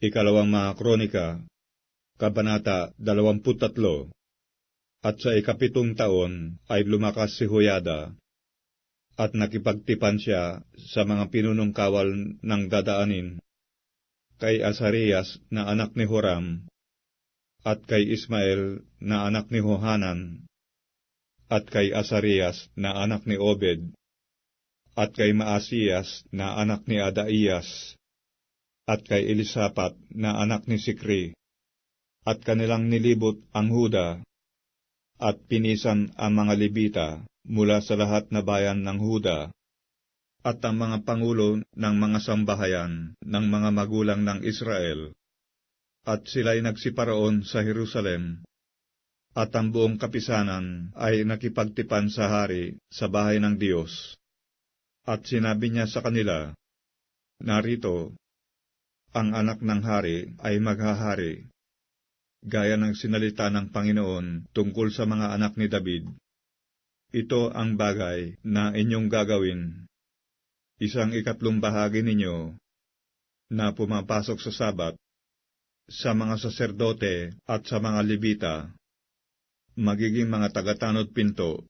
Ikalawang mga kronika, Kabanata 23 At sa ikapitong taon ay lumakas si Huyada, at nakipagtipan siya sa mga pinunong kawal ng dadaanin, kay Asarias na anak ni Horam, at kay Ismael na anak ni Hohanan, at kay Asarias na anak ni Obed, at kay Maasiyas na anak ni Adaiyas, at kay Elisapat na anak ni Sikri, at kanilang nilibot ang Huda, at pinisan ang mga Libita mula sa lahat na bayan ng Huda, at ang mga pangulo ng mga sambahayan ng mga magulang ng Israel, at sila'y nagsiparoon sa Jerusalem, at ang buong kapisanan ay nakipagtipan sa hari sa bahay ng Diyos. At sinabi niya sa kanila, Narito, ang anak ng hari ay maghahari, gaya ng sinalita ng Panginoon tungkol sa mga anak ni David. Ito ang bagay na inyong gagawin. Isang ikatlong bahagi ninyo na pumapasok sa sabat sa mga saserdote at sa mga libita, magiging mga tagatanod pinto,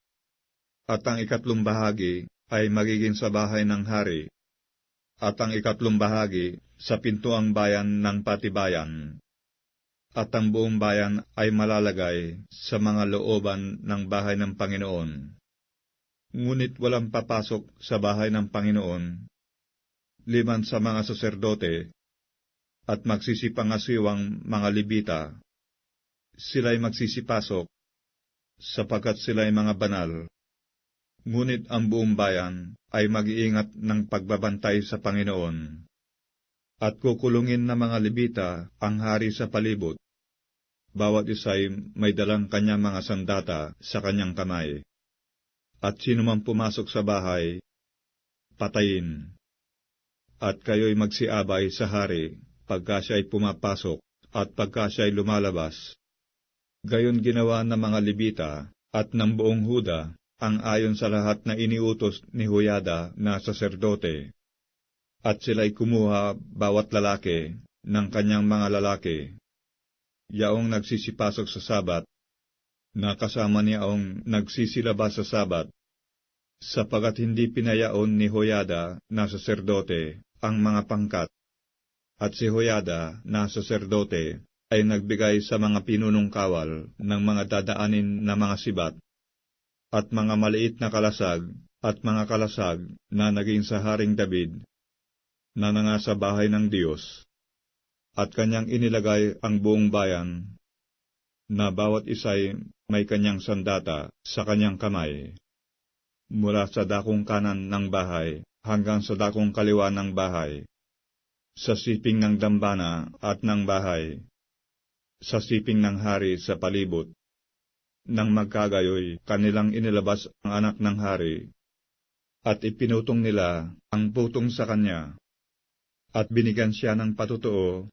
at ang ikatlong bahagi ay magiging sa bahay ng hari, at ang ikatlong bahagi sa pintuang bayan ng patibayan, at ang buong bayan ay malalagay sa mga looban ng bahay ng Panginoon. Ngunit walang papasok sa bahay ng Panginoon, liman sa mga saserdote, at magsisipangasiwang mga libita. Sila'y magsisipasok, sapagkat sila'y mga banal. Ngunit ang buong bayan ay mag-iingat ng pagbabantay sa Panginoon at kukulungin na mga libita ang hari sa palibot. Bawat isa'y may dalang kanyang mga sandata sa kanyang kamay. At sino man pumasok sa bahay, patayin. At kayo'y magsiabay sa hari pagka siya'y pumapasok at pagka siya'y lumalabas. Gayon ginawa ng mga libita at ng buong Huda ang ayon sa lahat na iniutos ni Huyada na saserdote at sila'y kumuha bawat lalaki ng kanyang mga lalaki. Yaong nagsisipasok sa sabat, na kasama niyaong nagsisilabas sa sabat, sapagat hindi pinayaon ni Hoyada na saserdote ang mga pangkat, at si Hoyada na saserdote ay nagbigay sa mga pinunong kawal ng mga dadaanin na mga sibat, at mga maliit na kalasag at mga kalasag na naging sa Haring David na nangasa bahay ng Diyos, at kanyang inilagay ang buong bayan, na bawat isa'y may kanyang sandata sa kanyang kamay, mula sa dakong kanan ng bahay hanggang sa dakong kaliwa ng bahay, sa siping ng dambana at ng bahay, sa siping ng hari sa palibot. Nang magkagayoy, kanilang inilabas ang anak ng hari, at ipinutong nila ang putong sa kanya, at binigyan siya ng patutuo,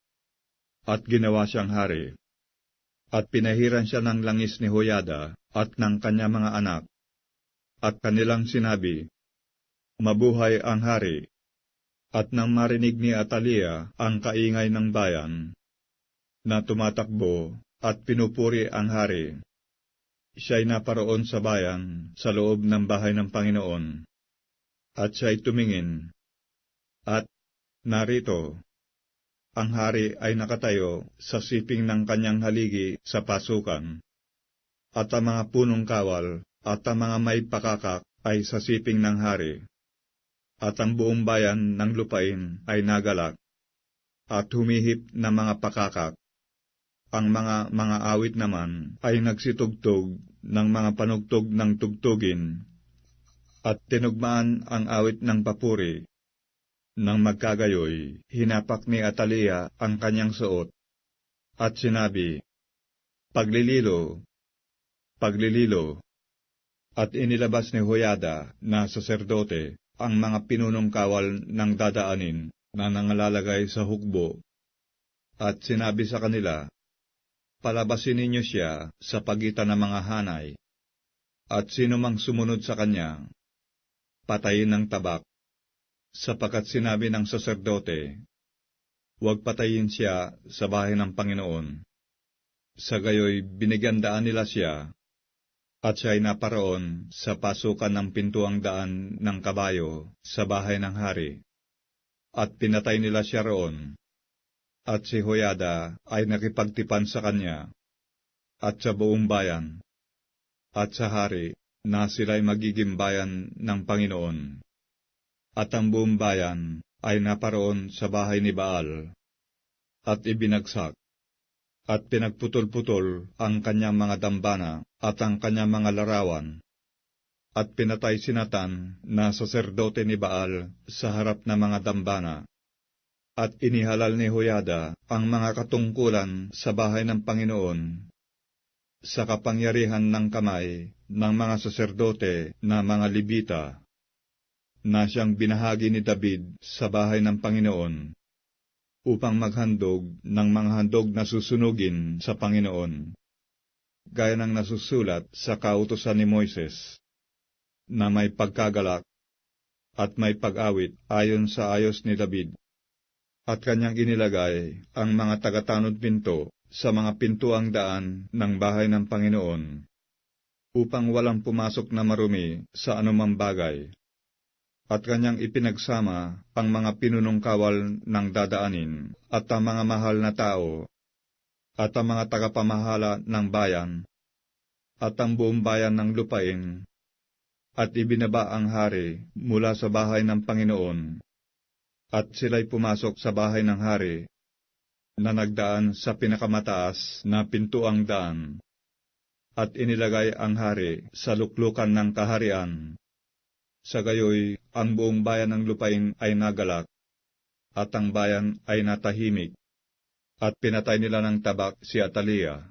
at ginawa siyang hari. At pinahiran siya ng langis ni Hoyada at ng kanya mga anak, at kanilang sinabi, Mabuhay ang hari. At nang marinig ni Atalia ang kaingay ng bayan, na tumatakbo at pinupuri ang hari, siya'y naparoon sa bayan sa loob ng bahay ng Panginoon. At siya'y tumingin, at Narito, ang hari ay nakatayo sa siping ng kanyang haligi sa pasukan, at ang mga punong kawal at ang mga may pakakak ay sa siping ng hari, at ang buong bayan ng lupain ay nagalak, at humihip na mga pakakak. Ang mga mga awit naman ay nagsitugtog ng mga panugtog ng tugtugin, at tinugmaan ang awit ng papuri. Nang magkagayoy, hinapak ni Atalia ang kanyang suot, at sinabi, Paglililo, paglililo, at inilabas ni Hoyada na saserdote ang mga pinunong kawal ng dadaanin na nangalalagay sa hukbo, at sinabi sa kanila, Palabasin ninyo siya sa pagitan ng mga hanay, at sino mang sumunod sa kanya, patayin ng tabak sapagkat sinabi ng saserdote, huwag patayin siya sa bahay ng Panginoon. Sa gayoy binigyan daan nila siya, at siya'y naparoon sa pasukan ng pintuang daan ng kabayo sa bahay ng hari. At pinatay nila siya roon. At si Hoyada ay nakipagtipan sa kanya, at sa buong bayan, at sa hari na sila'y magiging bayan ng Panginoon. At ang buong bayan ay naparoon sa bahay ni Baal, at ibinagsak, at pinagputol-putol ang kanyang mga dambana at ang kanyang mga larawan, at pinatay si Natan na saserdote ni Baal sa harap ng mga dambana, at inihalal ni Hoyada ang mga katungkulan sa bahay ng Panginoon. Sa kapangyarihan ng kamay ng mga saserdote na mga Libita, na siyang binahagi ni David sa bahay ng Panginoon, upang maghandog ng mga handog na susunugin sa Panginoon, gaya ng nasusulat sa kautosan ni Moises, na may pagkagalak at may pag-awit ayon sa ayos ni David, at kanyang inilagay ang mga tagatanod pinto sa mga pintuang daan ng bahay ng Panginoon, upang walang pumasok na marumi sa anumang bagay. At kanyang ipinagsama ang mga pinunong kawal ng dadaanin at ang mga mahal na tao, at ang mga tagapamahala ng bayan, at ang buong bayan ng lupain, at ibinaba ang hari mula sa bahay ng Panginoon, at sila'y pumasok sa bahay ng hari na nagdaan sa pinakamataas na pintuang daan, at inilagay ang hari sa luklukan ng kaharian. Sa gayoy, ang buong bayan ng lupain ay nagalak, at ang bayan ay natahimik, at pinatay nila ng tabak si Atalia.